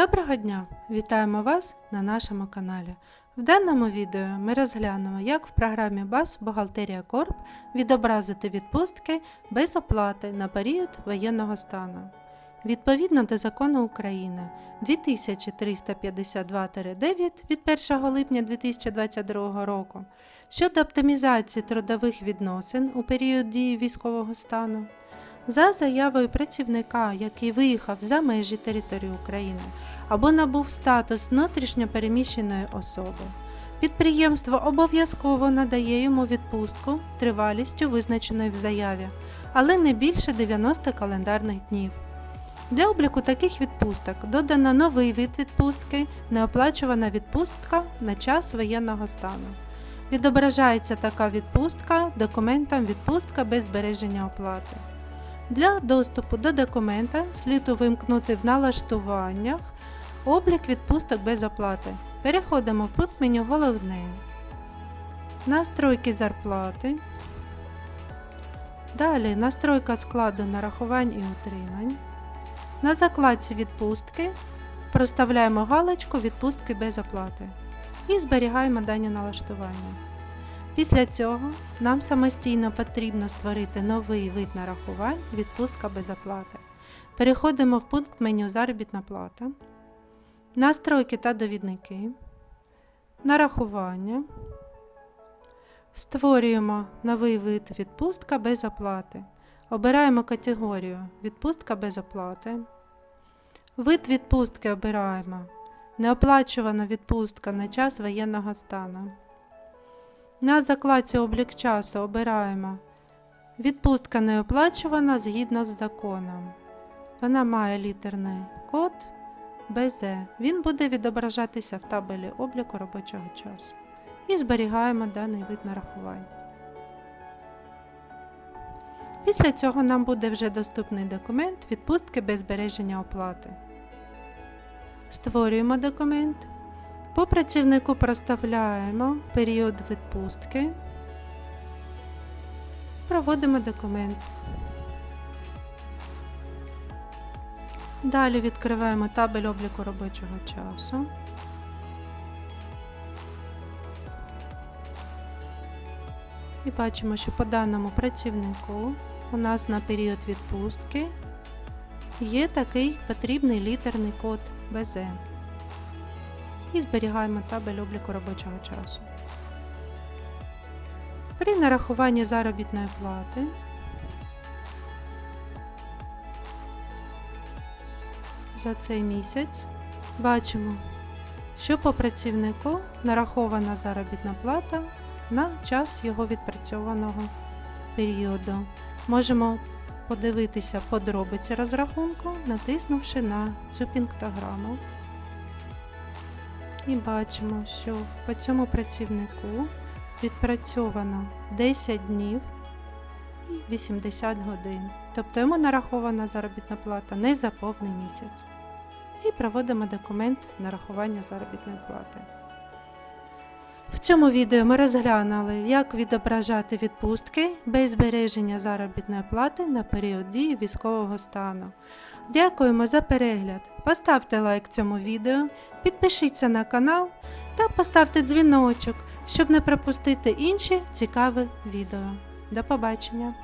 Доброго дня! Вітаємо вас на нашому каналі. В даному відео ми розглянемо, як в програмі БАС Бухгалтерія Корп відобразити відпустки без оплати на період воєнного стану. Відповідно до закону України 2352-9 від 1 липня 2022 року щодо оптимізації трудових відносин у період дії військового стану, за заявою працівника, який виїхав за межі території України або набув статус внутрішньопереміщеної особи. Підприємство обов'язково надає йому відпустку тривалістю, визначеною в заяві, але не більше 90 календарних днів. Для обліку таких відпусток додано новий вид відпустки неоплачувана відпустка на час воєнного стану. Відображається така відпустка документом відпустка без збереження оплати. Для доступу до документа слід увімкнути в налаштуваннях облік відпусток без оплати. Переходимо в пункт меню Головне. Настройки зарплати. Далі настройка складу нарахувань і утримань. На закладці відпустки проставляємо галочку відпустки без оплати і зберігаємо дані налаштування. Після цього нам самостійно потрібно створити новий вид нарахувань відпустка без оплати. Переходимо в пункт меню Заробітна плата, настройки та довідники, нарахування. Створюємо новий вид відпустка без оплати. Обираємо категорію Відпустка без оплати. Вид відпустки обираємо Неоплачувана відпустка на час воєнного стану. На закладці облік часу обираємо Відпустка не оплачувана згідно з законом. Вона має літерний код БЗ. Він буде відображатися в табелі обліку робочого часу. І зберігаємо даний вид нарахувань. Після цього нам буде вже доступний документ відпустки без збереження оплати. Створюємо документ. По працівнику проставляємо період відпустки. Проводимо документ. Далі відкриваємо табель обліку робочого часу. І бачимо, що по даному працівнику у нас на період відпустки є такий потрібний літерний код БЗ. І зберігаємо табель обліку робочого часу. При нарахуванні заробітної плати за цей місяць бачимо, що по працівнику нарахована заробітна плата на час його відпрацьованого періоду. Можемо подивитися подробиці розрахунку, натиснувши на цю пінктограму. І бачимо, що по цьому працівнику відпрацьовано 10 днів і 80 годин. Тобто йому нарахована заробітна плата не за повний місяць. І проводимо документ нарахування заробітної плати. В цьому відео ми розглянули, як відображати відпустки без збереження заробітної плати на період дії військового стану. Дякуємо за перегляд. Поставте лайк цьому відео, підпишіться на канал та поставте дзвіночок, щоб не пропустити інші цікаві відео. До побачення!